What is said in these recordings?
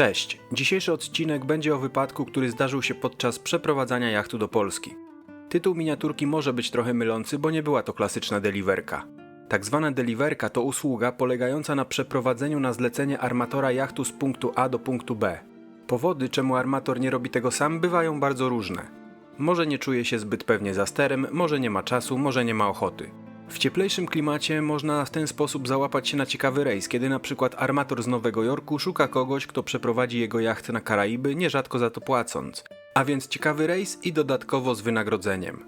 Cześć! Dzisiejszy odcinek będzie o wypadku, który zdarzył się podczas przeprowadzania jachtu do Polski. Tytuł miniaturki może być trochę mylący, bo nie była to klasyczna deliwerka. Tak zwana deliwerka to usługa polegająca na przeprowadzeniu na zlecenie armatora jachtu z punktu A do punktu B. Powody, czemu armator nie robi tego sam, bywają bardzo różne. Może nie czuje się zbyt pewnie za sterem, może nie ma czasu, może nie ma ochoty. W cieplejszym klimacie można w ten sposób załapać się na ciekawy rejs, kiedy na przykład armator z Nowego Jorku szuka kogoś, kto przeprowadzi jego jacht na Karaiby, nierzadko za to płacąc. A więc ciekawy rejs i dodatkowo z wynagrodzeniem.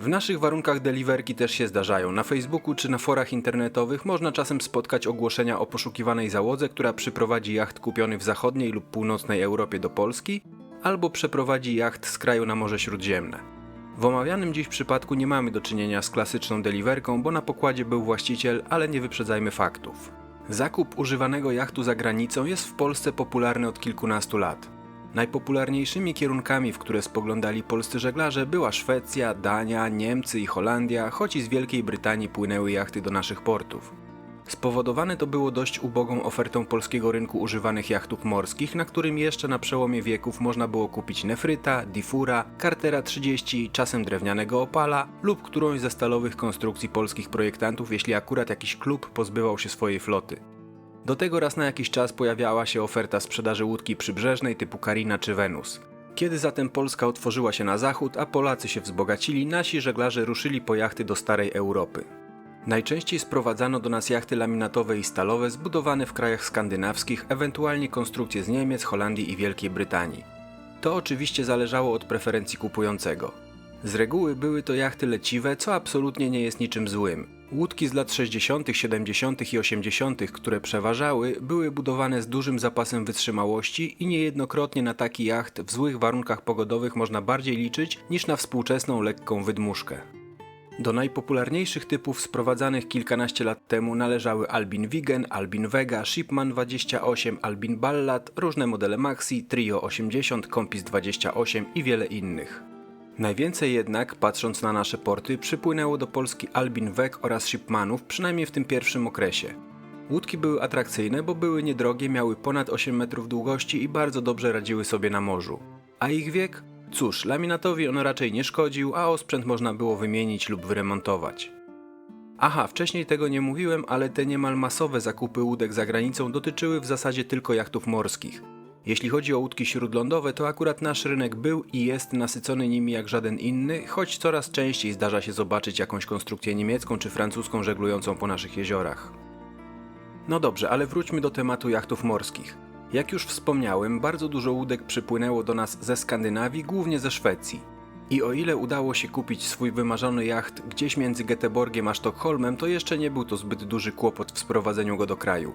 W naszych warunkach deliverki też się zdarzają. Na Facebooku czy na forach internetowych można czasem spotkać ogłoszenia o poszukiwanej załodze, która przyprowadzi jacht kupiony w zachodniej lub północnej Europie do Polski, albo przeprowadzi jacht z kraju na Morze Śródziemne. W omawianym dziś przypadku nie mamy do czynienia z klasyczną deliverką, bo na pokładzie był właściciel, ale nie wyprzedzajmy faktów. Zakup używanego jachtu za granicą jest w Polsce popularny od kilkunastu lat. Najpopularniejszymi kierunkami, w które spoglądali polscy żeglarze, była Szwecja, Dania, Niemcy i Holandia, choć i z Wielkiej Brytanii płynęły jachty do naszych portów. Spowodowane to było dość ubogą ofertą polskiego rynku używanych jachtów morskich, na którym jeszcze na przełomie wieków można było kupić nefryta, difura, kartera 30, czasem drewnianego opala lub którąś ze stalowych konstrukcji polskich projektantów, jeśli akurat jakiś klub pozbywał się swojej floty. Do tego raz na jakiś czas pojawiała się oferta sprzedaży łódki przybrzeżnej typu Karina czy Wenus. Kiedy zatem Polska otworzyła się na zachód, a Polacy się wzbogacili, nasi żeglarze ruszyli po jachty do starej Europy. Najczęściej sprowadzano do nas jachty laminatowe i stalowe zbudowane w krajach skandynawskich, ewentualnie konstrukcje z Niemiec, Holandii i Wielkiej Brytanii. To oczywiście zależało od preferencji kupującego. Z reguły były to jachty leciwe, co absolutnie nie jest niczym złym. Łódki z lat 60., 70. i 80., które przeważały, były budowane z dużym zapasem wytrzymałości i niejednokrotnie na taki jacht w złych warunkach pogodowych można bardziej liczyć niż na współczesną lekką wydmuszkę. Do najpopularniejszych typów sprowadzanych kilkanaście lat temu należały Albin Wigen, Albin Vega, Shipman 28, Albin Ballad, różne modele Maxi, Trio 80, Compis 28 i wiele innych. Najwięcej jednak, patrząc na nasze porty, przypłynęło do Polski Albin Weg oraz Shipmanów, przynajmniej w tym pierwszym okresie. Łódki były atrakcyjne, bo były niedrogie, miały ponad 8 metrów długości i bardzo dobrze radziły sobie na morzu. A ich wiek? Cóż, laminatowi on raczej nie szkodził, a osprzęt można było wymienić lub wyremontować. Aha, wcześniej tego nie mówiłem, ale te niemal masowe zakupy łódek za granicą dotyczyły w zasadzie tylko jachtów morskich. Jeśli chodzi o łódki śródlądowe, to akurat nasz rynek był i jest nasycony nimi jak żaden inny, choć coraz częściej zdarza się zobaczyć jakąś konstrukcję niemiecką czy francuską żeglującą po naszych jeziorach. No dobrze, ale wróćmy do tematu jachtów morskich. Jak już wspomniałem, bardzo dużo łódek przypłynęło do nas ze Skandynawii, głównie ze Szwecji. I o ile udało się kupić swój wymarzony jacht gdzieś między Göteborgiem a Sztokholmem, to jeszcze nie był to zbyt duży kłopot w sprowadzeniu go do kraju.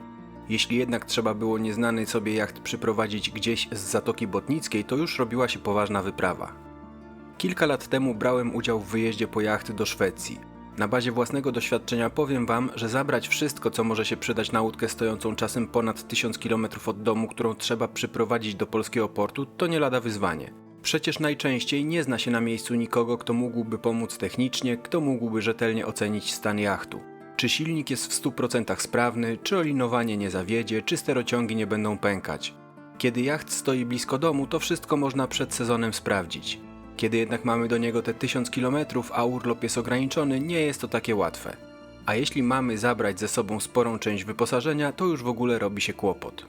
Jeśli jednak trzeba było nieznany sobie jacht przyprowadzić gdzieś z Zatoki Botnickiej, to już robiła się poważna wyprawa. Kilka lat temu brałem udział w wyjeździe po jacht do Szwecji. Na bazie własnego doświadczenia powiem Wam, że zabrać wszystko, co może się przydać na łódkę stojącą czasem ponad 1000 km od domu, którą trzeba przyprowadzić do polskiego portu, to nie lada wyzwanie. Przecież najczęściej nie zna się na miejscu nikogo, kto mógłby pomóc technicznie, kto mógłby rzetelnie ocenić stan jachtu. Czy silnik jest w 100% sprawny, czy olinowanie nie zawiedzie, czy sterociągi nie będą pękać. Kiedy jacht stoi blisko domu, to wszystko można przed sezonem sprawdzić. Kiedy jednak mamy do niego te 1000 km, a urlop jest ograniczony, nie jest to takie łatwe. A jeśli mamy zabrać ze sobą sporą część wyposażenia, to już w ogóle robi się kłopot.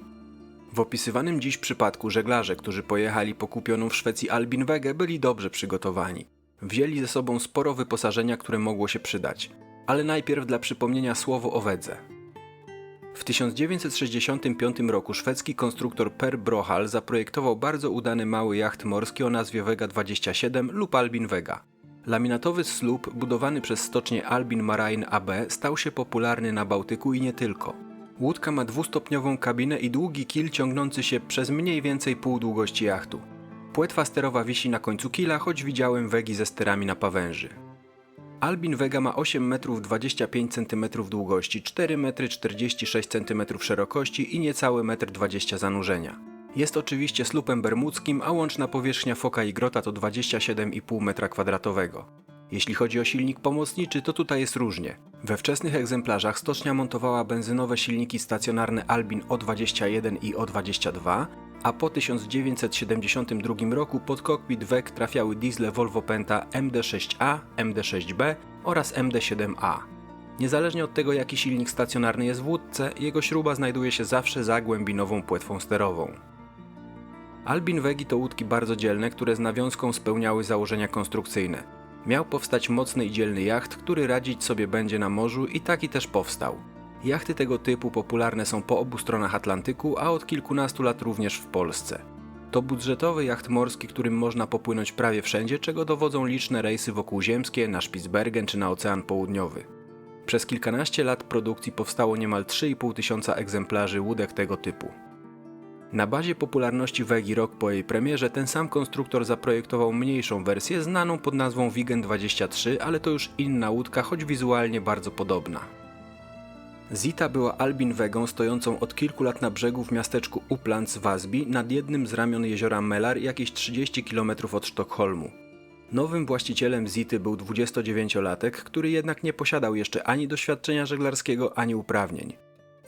W opisywanym dziś przypadku żeglarze, którzy pojechali po kupioną w Szwecji Albin Wege, byli dobrze przygotowani. Wzięli ze sobą sporo wyposażenia, które mogło się przydać. Ale najpierw dla przypomnienia słowo o wedze. W 1965 roku szwedzki konstruktor Per Brohal zaprojektował bardzo udany mały jacht morski o nazwie Vega 27 lub Albin Vega. Laminatowy słup budowany przez stocznię Albin Marine AB stał się popularny na Bałtyku i nie tylko. Łódka ma dwustopniową kabinę i długi kil ciągnący się przez mniej więcej pół długości jachtu. Płetwa sterowa wisi na końcu kila, choć widziałem wegi ze sterami na pawęży. Albin Vega ma 8 m 25 cm długości, 4 m 46 cm szerokości i niecałe 1,20 m zanurzenia. Jest oczywiście slupem bermudzkim, a łączna powierzchnia foka i grota to 27,5 m2. Jeśli chodzi o silnik pomocniczy, to tutaj jest różnie. We wczesnych egzemplarzach stocznia montowała benzynowe silniki stacjonarne Albin O21 i O22, a po 1972 roku pod kokpit WEG trafiały diesle Volvo Penta MD6A, MD6B oraz MD7A. Niezależnie od tego, jaki silnik stacjonarny jest w łódce, jego śruba znajduje się zawsze za głębinową płetwą sterową. Albin Wegi to łódki bardzo dzielne, które z nawiązką spełniały założenia konstrukcyjne. Miał powstać mocny i dzielny jacht, który radzić sobie będzie na morzu i taki też powstał. Jachty tego typu popularne są po obu stronach Atlantyku, a od kilkunastu lat również w Polsce. To budżetowy jacht morski, którym można popłynąć prawie wszędzie, czego dowodzą liczne rejsy wokółziemskie, na Spitsbergen czy na Ocean Południowy. Przez kilkanaście lat produkcji powstało niemal 3,5 tysiąca egzemplarzy łódek tego typu. Na bazie popularności Wegi rok po jej premierze ten sam konstruktor zaprojektował mniejszą wersję znaną pod nazwą Wigen 23, ale to już inna łódka, choć wizualnie bardzo podobna. Zita była Albin Wegą stojącą od kilku lat na brzegu w miasteczku Uplands w Asbi nad jednym z ramion jeziora Melar jakieś 30 km od Sztokholmu. Nowym właścicielem Zity był 29-latek, który jednak nie posiadał jeszcze ani doświadczenia żeglarskiego, ani uprawnień.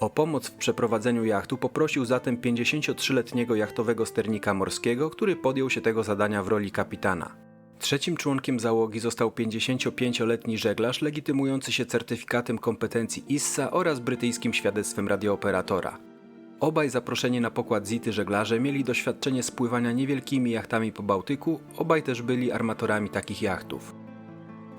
O pomoc w przeprowadzeniu jachtu poprosił zatem 53-letniego jachtowego sternika morskiego, który podjął się tego zadania w roli kapitana. Trzecim członkiem załogi został 55-letni żeglarz legitymujący się certyfikatem kompetencji ISSA oraz brytyjskim świadectwem radiooperatora. Obaj zaproszeni na pokład Zity żeglarze mieli doświadczenie spływania niewielkimi jachtami po Bałtyku, obaj też byli armatorami takich jachtów.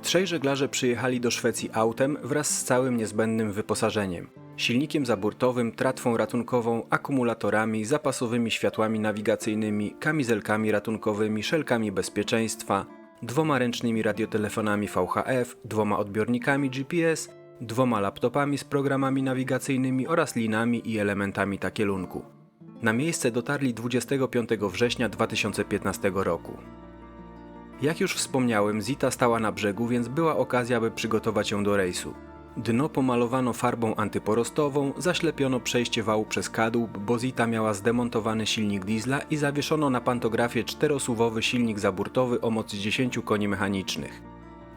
Trzej żeglarze przyjechali do Szwecji autem wraz z całym niezbędnym wyposażeniem. Silnikiem zaburtowym, tratwą ratunkową, akumulatorami, zapasowymi światłami nawigacyjnymi, kamizelkami ratunkowymi, szelkami bezpieczeństwa, dwoma ręcznymi radiotelefonami VHF, dwoma odbiornikami GPS, dwoma laptopami z programami nawigacyjnymi oraz linami i elementami takielunku. Na miejsce dotarli 25 września 2015 roku. Jak już wspomniałem, Zita stała na brzegu, więc była okazja, by przygotować ją do rejsu. Dno pomalowano farbą antyporostową, zaślepiono przejście wału przez kadłub, bo Zita miała zdemontowany silnik diesla i zawieszono na pantografie czterosuwowy silnik zaburtowy o mocy 10 koni mechanicznych.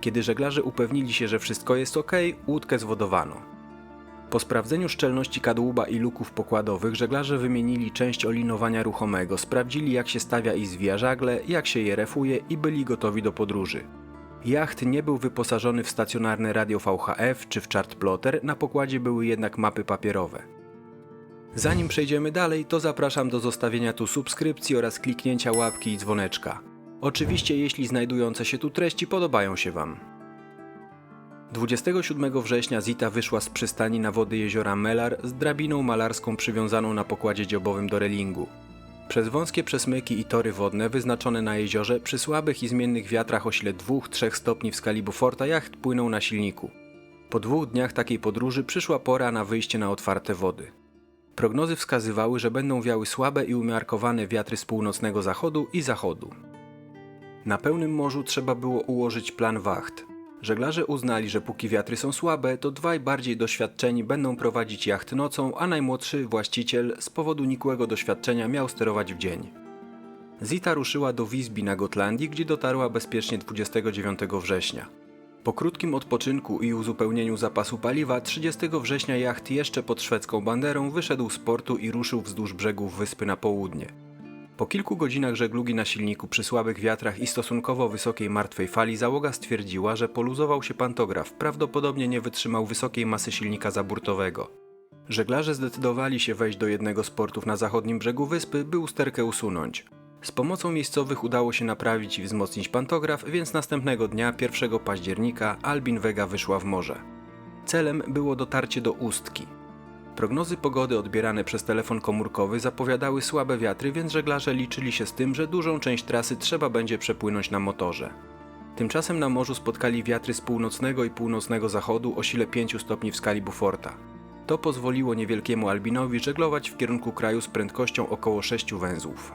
Kiedy żeglarze upewnili się, że wszystko jest ok, łódkę zwodowano. Po sprawdzeniu szczelności kadłuba i luków pokładowych żeglarze wymienili część olinowania ruchomego, sprawdzili jak się stawia i zwija żagle, jak się je refuje i byli gotowi do podróży. Jacht nie był wyposażony w stacjonarne radio VHF czy w chart plotter, na pokładzie były jednak mapy papierowe. Zanim przejdziemy dalej, to zapraszam do zostawienia tu subskrypcji oraz kliknięcia łapki i dzwoneczka. Oczywiście jeśli znajdujące się tu treści podobają się Wam. 27 września Zita wyszła z przystani na wody jeziora Melar z drabiną malarską przywiązaną na pokładzie dziobowym do relingu. Przez wąskie przesmyki i tory wodne wyznaczone na jeziorze przy słabych i zmiennych wiatrach o sile 2-3 stopni w skali Beauforta jacht płynął na silniku. Po dwóch dniach takiej podróży przyszła pora na wyjście na otwarte wody. Prognozy wskazywały, że będą wiały słabe i umiarkowane wiatry z północnego zachodu i zachodu. Na pełnym morzu trzeba było ułożyć plan wacht. Żeglarze uznali, że póki wiatry są słabe, to dwaj bardziej doświadczeni będą prowadzić jacht nocą, a najmłodszy właściciel z powodu nikłego doświadczenia miał sterować w dzień. Zita ruszyła do Visby na Gotlandii, gdzie dotarła bezpiecznie 29 września. Po krótkim odpoczynku i uzupełnieniu zapasu paliwa 30 września jacht jeszcze pod szwedzką banderą wyszedł z portu i ruszył wzdłuż brzegów wyspy na południe. Po kilku godzinach żeglugi na silniku przy słabych wiatrach i stosunkowo wysokiej martwej fali załoga stwierdziła, że poluzował się pantograf, prawdopodobnie nie wytrzymał wysokiej masy silnika zaburtowego. Żeglarze zdecydowali się wejść do jednego z portów na zachodnim brzegu wyspy, by usterkę usunąć. Z pomocą miejscowych udało się naprawić i wzmocnić pantograf, więc następnego dnia, 1 października, Albin Vega wyszła w morze. Celem było dotarcie do Ustki. Prognozy pogody odbierane przez telefon komórkowy zapowiadały słabe wiatry, więc żeglarze liczyli się z tym, że dużą część trasy trzeba będzie przepłynąć na motorze. Tymczasem na morzu spotkali wiatry z północnego i północnego zachodu o sile 5 stopni w skali Beauforta. To pozwoliło niewielkiemu Albinowi żeglować w kierunku kraju z prędkością około 6 węzłów.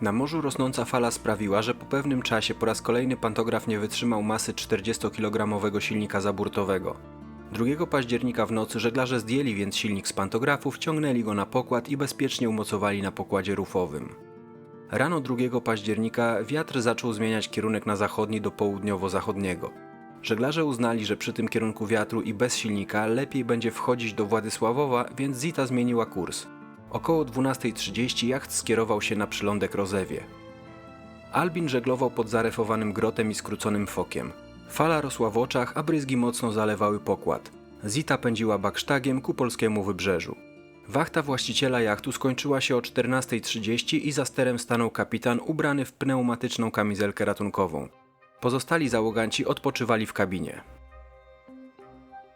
Na morzu rosnąca fala sprawiła, że po pewnym czasie po raz kolejny pantograf nie wytrzymał masy 40-kilogramowego silnika zaburtowego. 2 października w nocy żeglarze zdjęli więc silnik z pantografu, wciągnęli go na pokład i bezpiecznie umocowali na pokładzie rufowym. Rano 2 października wiatr zaczął zmieniać kierunek na zachodni do południowo-zachodniego. Żeglarze uznali, że przy tym kierunku wiatru i bez silnika lepiej będzie wchodzić do Władysławowa, więc Zita zmieniła kurs. Około 12.30 jacht skierował się na przylądek Rozewie. Albin żeglował pod zarefowanym grotem i skróconym fokiem. Fala rosła w oczach, a bryzgi mocno zalewały pokład. Zita pędziła baksztagiem ku polskiemu wybrzeżu. Wachta właściciela jachtu skończyła się o 14.30 i za sterem stanął kapitan ubrany w pneumatyczną kamizelkę ratunkową. Pozostali załoganci odpoczywali w kabinie.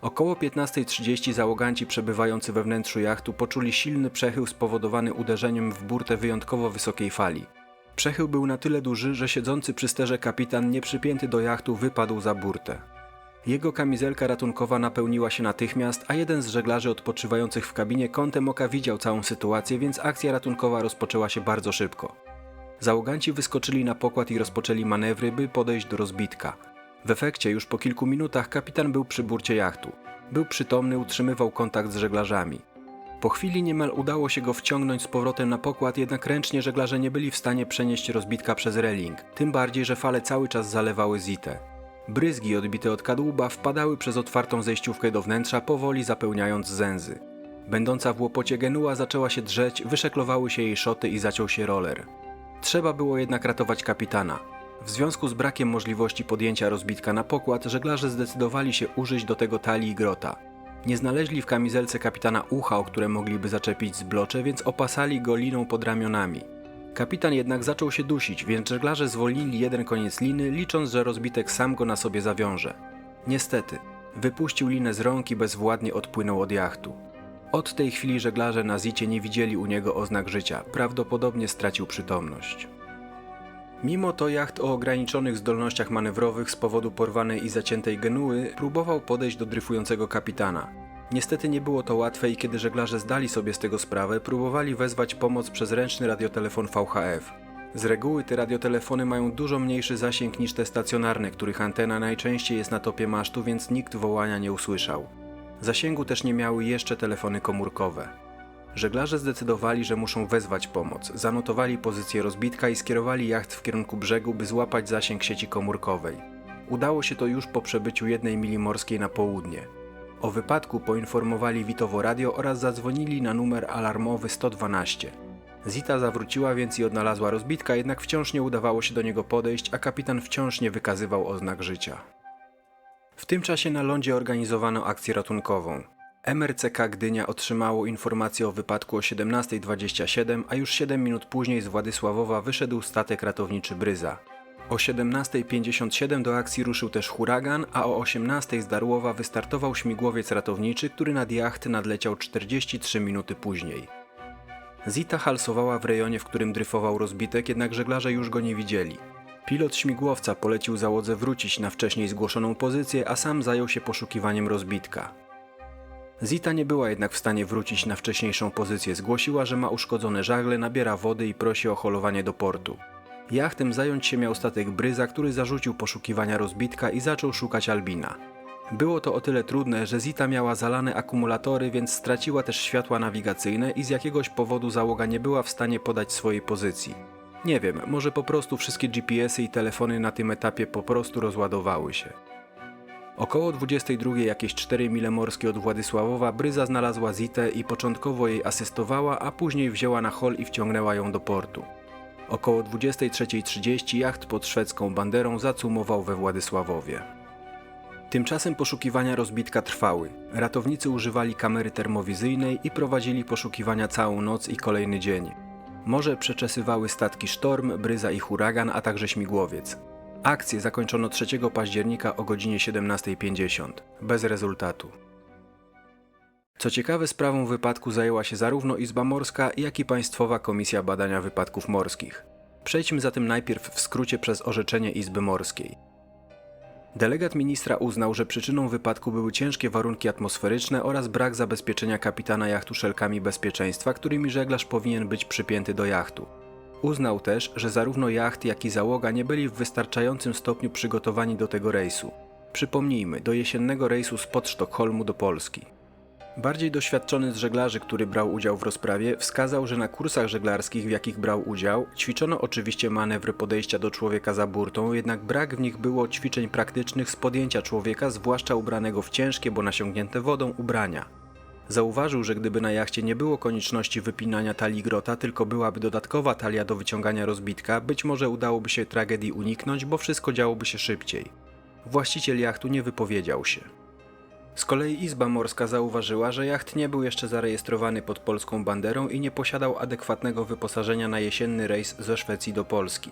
Około 15.30 załoganci przebywający we wnętrzu jachtu poczuli silny przechył spowodowany uderzeniem w burtę wyjątkowo wysokiej fali. Przechył był na tyle duży, że siedzący przy sterze kapitan nieprzypięty do jachtu wypadł za burtę. Jego kamizelka ratunkowa napełniła się natychmiast, a jeden z żeglarzy odpoczywających w kabinie kątem oka widział całą sytuację, więc akcja ratunkowa rozpoczęła się bardzo szybko. Załoganci wyskoczyli na pokład i rozpoczęli manewry, by podejść do rozbitka. W efekcie już po kilku minutach kapitan był przy burcie jachtu. Był przytomny, utrzymywał kontakt z żeglarzami. Po chwili niemal udało się go wciągnąć z powrotem na pokład, jednak ręcznie żeglarze nie byli w stanie przenieść rozbitka przez reling, tym bardziej, że fale cały czas zalewały Zitę. Bryzgi odbite od kadłuba wpadały przez otwartą zejściówkę do wnętrza, powoli zapełniając zęzy. Będąca w łopocie Genua zaczęła się drzeć, wyszeklowały się jej szoty i zaciął się roller. Trzeba było jednak ratować kapitana. W związku z brakiem możliwości podjęcia rozbitka na pokład, żeglarze zdecydowali się użyć do tego talii grota. Nie znaleźli w kamizelce kapitana ucha, o które mogliby zaczepić zblocze, więc opasali go liną pod ramionami. Kapitan jednak zaczął się dusić, więc żeglarze zwolnili jeden koniec liny, licząc, że rozbitek sam go na sobie zawiąże. Niestety, wypuścił linę z rąk i bezwładnie odpłynął od jachtu. Od tej chwili żeglarze na Zicie nie widzieli u niego oznak życia, prawdopodobnie stracił przytomność. Mimo to jacht o ograniczonych zdolnościach manewrowych z powodu porwanej i zaciętej Genuły próbował podejść do dryfującego kapitana. Niestety nie było to łatwe i kiedy żeglarze zdali sobie z tego sprawę, próbowali wezwać pomoc przez ręczny radiotelefon VHF. Z reguły te radiotelefony mają dużo mniejszy zasięg niż te stacjonarne, których antena najczęściej jest na topie masztu, więc nikt wołania nie usłyszał. Zasięgu też nie miały jeszcze telefony komórkowe. Żeglarze zdecydowali, że muszą wezwać pomoc. Zanotowali pozycję rozbitka i skierowali jacht w kierunku brzegu, by złapać zasięg sieci komórkowej. Udało się to już po przebyciu jednej mili morskiej na południe. O wypadku poinformowali Witowo Radio oraz zadzwonili na numer alarmowy 112. Zita zawróciła więc i odnalazła rozbitka, jednak wciąż nie udawało się do niego podejść, a kapitan wciąż nie wykazywał oznak życia. W tym czasie na lądzie organizowano akcję ratunkową. MRCK Gdynia otrzymało informację o wypadku o 17.27, a już 7 minut później z Władysławowa wyszedł statek ratowniczy Bryza. O 17.57 do akcji ruszył też huragan, a o 18.00 z Darłowa wystartował śmigłowiec ratowniczy, który nad jacht nadleciał 43 minuty później. Zita halsowała w rejonie, w którym dryfował rozbitek, jednak żeglarze już go nie widzieli. Pilot śmigłowca polecił załodze wrócić na wcześniej zgłoszoną pozycję, a sam zajął się poszukiwaniem rozbitka. Zita nie była jednak w stanie wrócić na wcześniejszą pozycję. Zgłosiła, że ma uszkodzone żagle, nabiera wody i prosi o holowanie do portu. Jachtem zająć się miał statek Bryza, który zarzucił poszukiwania rozbitka i zaczął szukać Albina. Było to o tyle trudne, że Zita miała zalane akumulatory, więc straciła też światła nawigacyjne i z jakiegoś powodu załoga nie była w stanie podać swojej pozycji. Nie wiem, może po prostu wszystkie GPS-y i telefony na tym etapie po prostu rozładowały się. Około 22 jakieś 4 mile morskie od Władysławowa Bryza znalazła Zitę i początkowo jej asystowała, a później wzięła na hol i wciągnęła ją do portu. Około 23.30 jacht pod szwedzką banderą zacumował we Władysławowie. Tymczasem poszukiwania rozbitka trwały. Ratownicy używali kamery termowizyjnej i prowadzili poszukiwania całą noc i kolejny dzień. Morze przeczesywały statki Sztorm, Bryza i Huragan, a także śmigłowiec. Akcję zakończono 3 października o godzinie 17.50, bez rezultatu. Co ciekawe, sprawą wypadku zajęła się zarówno Izba Morska, jak i Państwowa Komisja Badania Wypadków Morskich. Przejdźmy zatem najpierw w skrócie przez orzeczenie Izby Morskiej. Delegat ministra uznał, że przyczyną wypadku były ciężkie warunki atmosferyczne oraz brak zabezpieczenia kapitana jachtu szelkami bezpieczeństwa, którymi żeglarz powinien być przypięty do jachtu. Uznał też, że zarówno jacht, jak i załoga nie byli w wystarczającym stopniu przygotowani do tego rejsu. Przypomnijmy, do jesiennego rejsu spod Sztokholmu do Polski. Bardziej doświadczony z żeglarzy, który brał udział w rozprawie, wskazał, że na kursach żeglarskich, w jakich brał udział, ćwiczono oczywiście manewry podejścia do człowieka za burtą, jednak brak w nich było ćwiczeń praktycznych z podjęcia człowieka, zwłaszcza ubranego w ciężkie, bo nasiągnięte wodą, ubrania. Zauważył, że gdyby na jachcie nie było konieczności wypinania talii grota, tylko byłaby dodatkowa talia do wyciągania rozbitka, być może udałoby się tragedii uniknąć, bo wszystko działoby się szybciej. Właściciel jachtu nie wypowiedział się. Z kolei Izba Morska zauważyła, że jacht nie był jeszcze zarejestrowany pod polską banderą i nie posiadał adekwatnego wyposażenia na jesienny rejs ze Szwecji do Polski.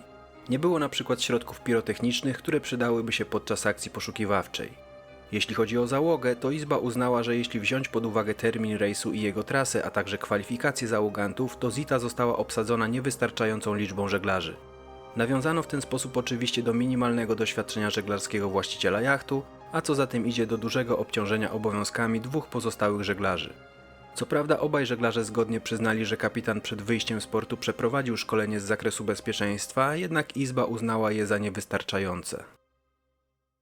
Nie było na przykład środków pirotechnicznych, które przydałyby się podczas akcji poszukiwawczej. Jeśli chodzi o załogę, to Izba uznała, że jeśli wziąć pod uwagę termin rejsu i jego trasę, a także kwalifikacje załogantów, to Zita została obsadzona niewystarczającą liczbą żeglarzy. Nawiązano w ten sposób oczywiście do minimalnego doświadczenia żeglarskiego właściciela jachtu, a co za tym idzie do dużego obciążenia obowiązkami dwóch pozostałych żeglarzy. Co prawda obaj żeglarze zgodnie przyznali, że kapitan przed wyjściem z portu przeprowadził szkolenie z zakresu bezpieczeństwa, jednak Izba uznała je za niewystarczające.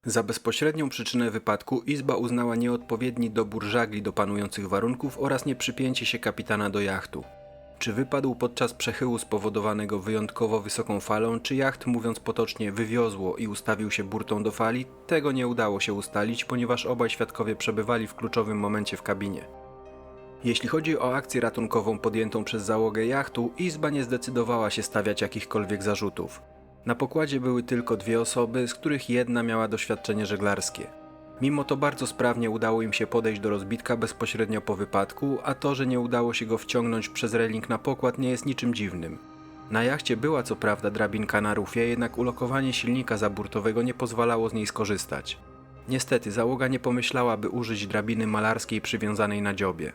Za bezpośrednią przyczynę wypadku Izba uznała nieodpowiedni dobór żagli do panujących warunków oraz nieprzypięcie się kapitana do jachtu. Czy wypadł podczas przechyłu spowodowanego wyjątkowo wysoką falą, czy jacht, mówiąc potocznie, wywiozło i ustawił się burtą do fali, tego nie udało się ustalić, ponieważ obaj świadkowie przebywali w kluczowym momencie w kabinie. Jeśli chodzi o akcję ratunkową podjętą przez załogę jachtu, Izba nie zdecydowała się stawiać jakichkolwiek zarzutów. Na pokładzie były tylko dwie osoby, z których jedna miała doświadczenie żeglarskie. Mimo to bardzo sprawnie udało im się podejść do rozbitka bezpośrednio po wypadku, a to, że nie udało się go wciągnąć przez reling na pokład nie jest niczym dziwnym. Na jachcie była co prawda drabinka na rufie, jednak ulokowanie silnika zaburtowego nie pozwalało z niej skorzystać. Niestety załoga nie pomyślała, by użyć drabiny malarskiej przywiązanej na dziobie.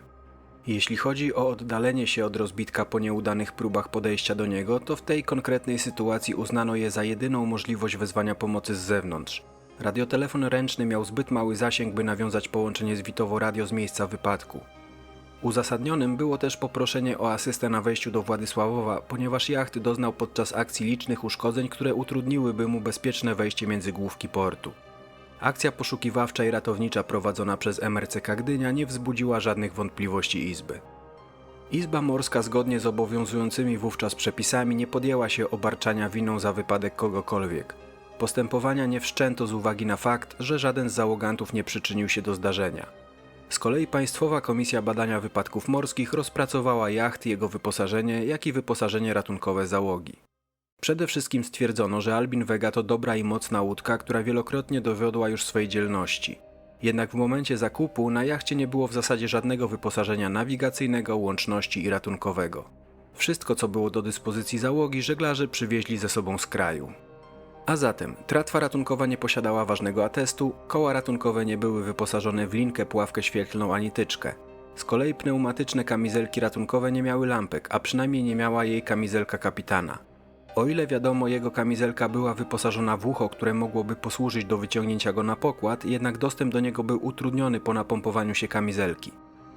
Jeśli chodzi o oddalenie się od rozbitka po nieudanych próbach podejścia do niego, to w tej konkretnej sytuacji uznano je za jedyną możliwość wezwania pomocy z zewnątrz. Radiotelefon ręczny miał zbyt mały zasięg, by nawiązać połączenie z Witowo Radio z miejsca wypadku. Uzasadnionym było też poproszenie o asystę na wejściu do Władysławowa, ponieważ jacht doznał podczas akcji licznych uszkodzeń, które utrudniłyby mu bezpieczne wejście między główki portu. Akcja poszukiwawcza i ratownicza prowadzona przez MRCK Gdynia nie wzbudziła żadnych wątpliwości Izby. Izba Morska zgodnie z obowiązującymi wówczas przepisami nie podjęła się obarczania winą za wypadek kogokolwiek. Postępowania nie wszczęto z uwagi na fakt, że żaden z załogantów nie przyczynił się do zdarzenia. Z kolei Państwowa Komisja Badania Wypadków Morskich rozpracowała jacht, jego wyposażenie, jak i wyposażenie ratunkowe załogi. Przede wszystkim stwierdzono, że Albin Vega to dobra i mocna łódka, która wielokrotnie dowiodła już swojej dzielności. Jednak w momencie zakupu na jachcie nie było w zasadzie żadnego wyposażenia nawigacyjnego, łączności i ratunkowego. Wszystko, co było do dyspozycji załogi, żeglarze przywieźli ze sobą z kraju. A zatem tratwa ratunkowa nie posiadała ważnego atestu, koła ratunkowe nie były wyposażone w linkę, pławkę świetlną ani tyczkę. Z kolei pneumatyczne kamizelki ratunkowe nie miały lampek, a przynajmniej nie miała jej kamizelka kapitana. O ile wiadomo, jego kamizelka była wyposażona w ucho, które mogłoby posłużyć do wyciągnięcia go na pokład, jednak dostęp do niego był utrudniony po napompowaniu się kamizelki.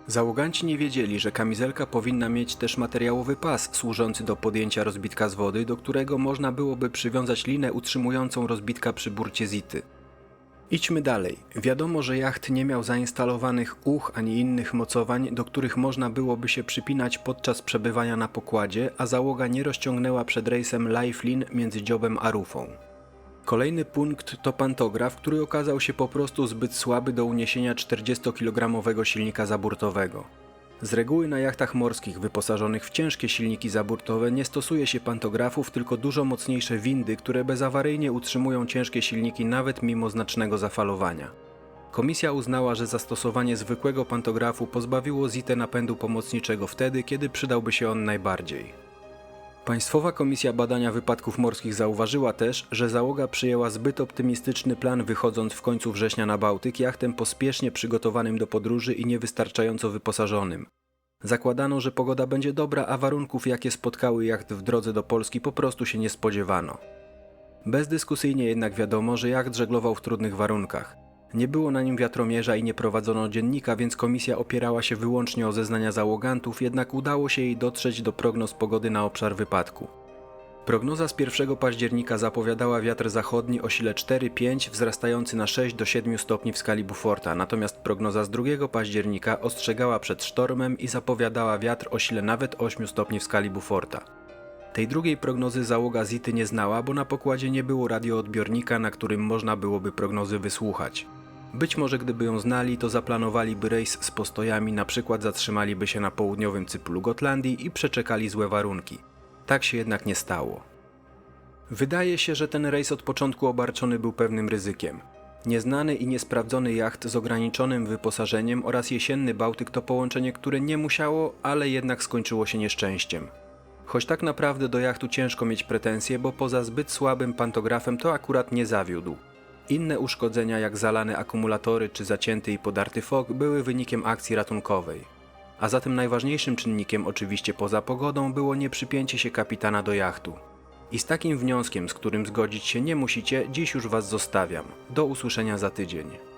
Załoganci nie wiedzieli, że kamizelka powinna mieć też materiałowy pas służący do podjęcia rozbitka z wody, do którego można byłoby przywiązać linę utrzymującą rozbitka przy burcie zity. Idźmy dalej. Wiadomo, że jacht nie miał zainstalowanych uch ani innych mocowań, do których można byłoby się przypinać podczas przebywania na pokładzie, a załoga nie rozciągnęła przed rejsem lifeline między dziobem a rufą. Kolejny punkt to pantograf, który okazał się po prostu zbyt słaby do uniesienia 40-kilogramowego silnika zaburtowego. Z reguły na jachtach morskich wyposażonych w ciężkie silniki zaburtowe nie stosuje się pantografów, tylko dużo mocniejsze windy, które bezawaryjnie utrzymują ciężkie silniki nawet mimo znacznego zafalowania. Komisja uznała, że zastosowanie zwykłego pantografu pozbawiło ZITE napędu pomocniczego wtedy, kiedy przydałby się on najbardziej. Państwowa Komisja Badania Wypadków Morskich zauważyła też, że załoga przyjęła zbyt optymistyczny plan wychodząc w końcu września na Bałtyk jachtem pospiesznie przygotowanym do podróży i niewystarczająco wyposażonym. Zakładano, że pogoda będzie dobra, a warunków jakie spotkały jacht w drodze do Polski po prostu się nie spodziewano. Bezdyskusyjnie jednak wiadomo, że jacht żeglował w trudnych warunkach. Nie było na nim wiatromierza i nie prowadzono dziennika, więc komisja opierała się wyłącznie o zeznania załogantów, jednak udało się jej dotrzeć do prognoz pogody na obszar wypadku. Prognoza z 1 października zapowiadała wiatr zachodni o sile 4-5 wzrastający na 6 do 7 stopni w skali Buforta, natomiast prognoza z 2 października ostrzegała przed sztormem i zapowiadała wiatr o sile nawet 8 stopni w skali Buforta. Tej drugiej prognozy załoga Zity nie znała, bo na pokładzie nie było radioodbiornika, na którym można byłoby prognozy wysłuchać. Być może gdyby ją znali, to zaplanowaliby rejs z postojami, na przykład zatrzymaliby się na południowym cyplu Gotlandii i przeczekali złe warunki. Tak się jednak nie stało. Wydaje się, że ten rejs od początku obarczony był pewnym ryzykiem. Nieznany i niesprawdzony jacht z ograniczonym wyposażeniem oraz jesienny Bałtyk to połączenie, które nie musiało, ale jednak skończyło się nieszczęściem. Choć tak naprawdę do jachtu ciężko mieć pretensje, bo poza zbyt słabym pantografem to akurat nie zawiódł. Inne uszkodzenia, jak zalane akumulatory czy zacięty i podarty fok, były wynikiem akcji ratunkowej. A zatem najważniejszym czynnikiem, oczywiście poza pogodą, było nieprzypięcie się kapitana do jachtu. I z takim wnioskiem, z którym zgodzić się nie musicie, dziś już Was zostawiam. Do usłyszenia za tydzień.